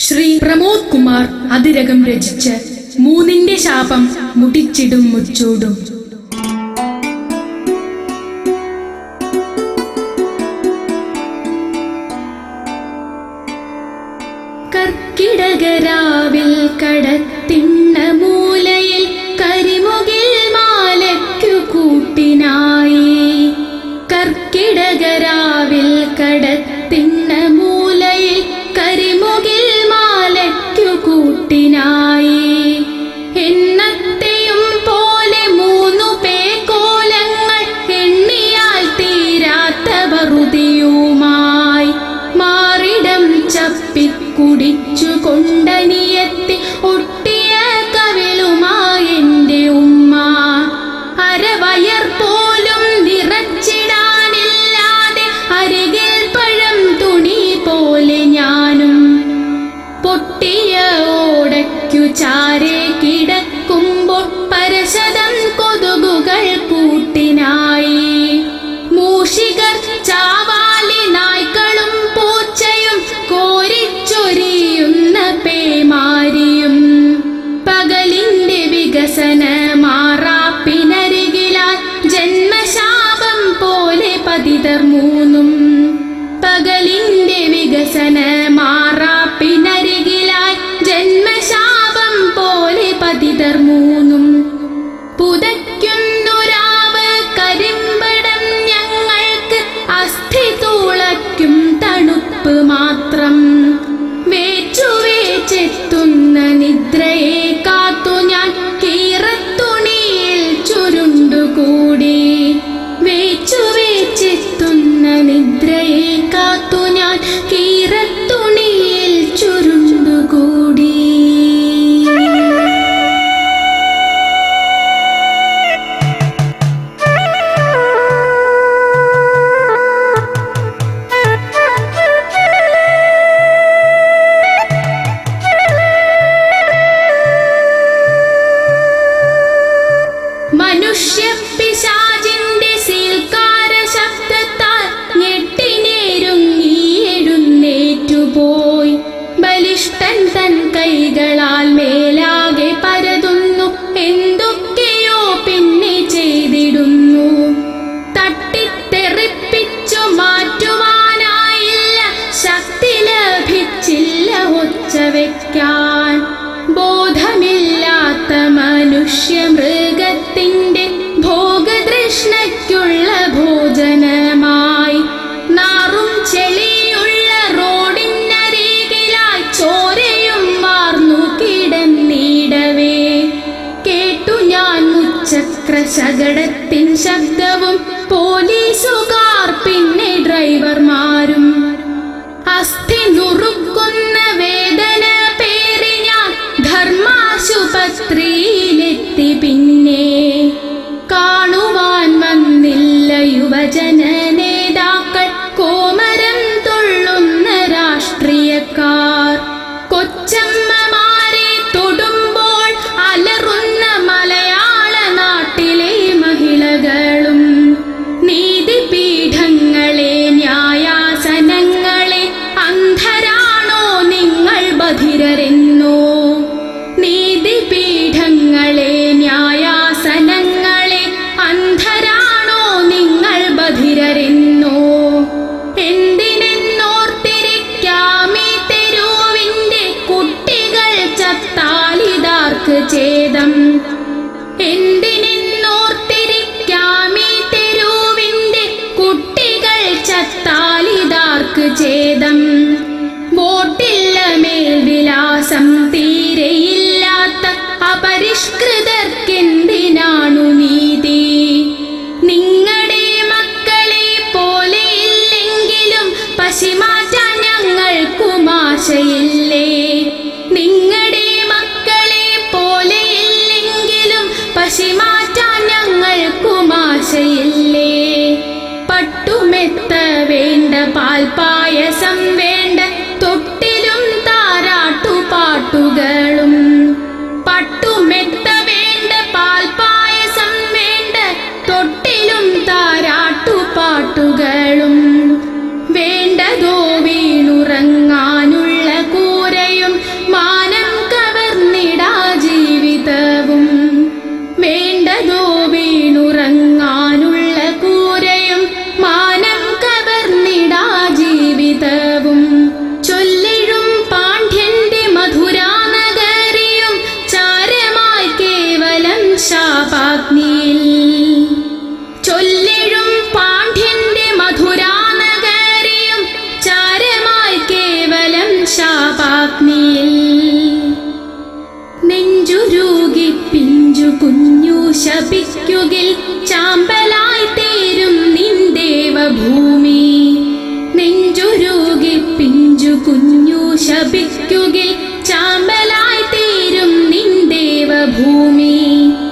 ശ്രീ പ്രമോദ് കുമാർ അതിരകം രചിച്ച് മൂന്നിന്റെ ശാപം മുടിച്ചിടും മുച്ചൂടും. കർക്കിടകരാവിൽ കടത്തിണ്ണ മൂലയിൽ കരിമുകിൽ മാലയ്ക്കു കൂട്ടിനായി. കർക്കിടകരാവിൽ ഓടയ്ക്കു ചാരെ കിടക്കുമ്പോൾ പരശതം കൊതുകുകൾ കൂട്ടിനായി മൂഷികർ ചാവാലി നായ്ക്കളും പൂച്ചയും കോരിച്ചൊരിയുന്ന പേമാരിയും. പകലിന്റെ വികസന മാറാപ്പിനരികിലാൽ ജന്മശാപം പോലെ പതിതർ മൂന്നും. പകലിന്റെ വികസന മാറാപ്പിനരികിലായി പതിതർ എഴുന്നേറ്റുപോയി ബലിഷ്ഠൻ തൻ കൈകളാൽ മേലാകെ പരതുന്നു. എന്തൊക്കെയോ പിന്നെ ചെയ്തിടുന്നു. തട്ടിത്തെറിപ്പിച്ചു മാറ്റുവാനായില്ല. ശക്തി ലഭിച്ചില്ല ഒച്ച വയ്ക്കാൻ മുച്ചക്ര ശകടത്തിൻ ശബ്ദവും പോലീസുകാർ എന്തിനെന്നോർത്തിരിക്കാമീ വോട്ടില്ല മേൽവിലാസം തീരെയില്ലാത്ത അപരിഷ്കൃതർക്കെന്തിനാണു വേണ്ട പാൽപായസം വേണ്ട തൊട്ടിലും താരാട്ടുപാട്ടുകളും പട്ടുമെത്ത വേണ്ട പാൽപായസം വേണ്ട തൊട്ടിലും താ ശപിക്കുകിൽ ചാമ്പലായി തീരും നിന്ദേവഭൂമി നെഞ്ചുരുകി പിഞ്ചു കുഞ്ഞു ശപിക്കുകിൽ ചാമ്പലായി തീരും നിന്ദേവഭൂമി മൂന്നു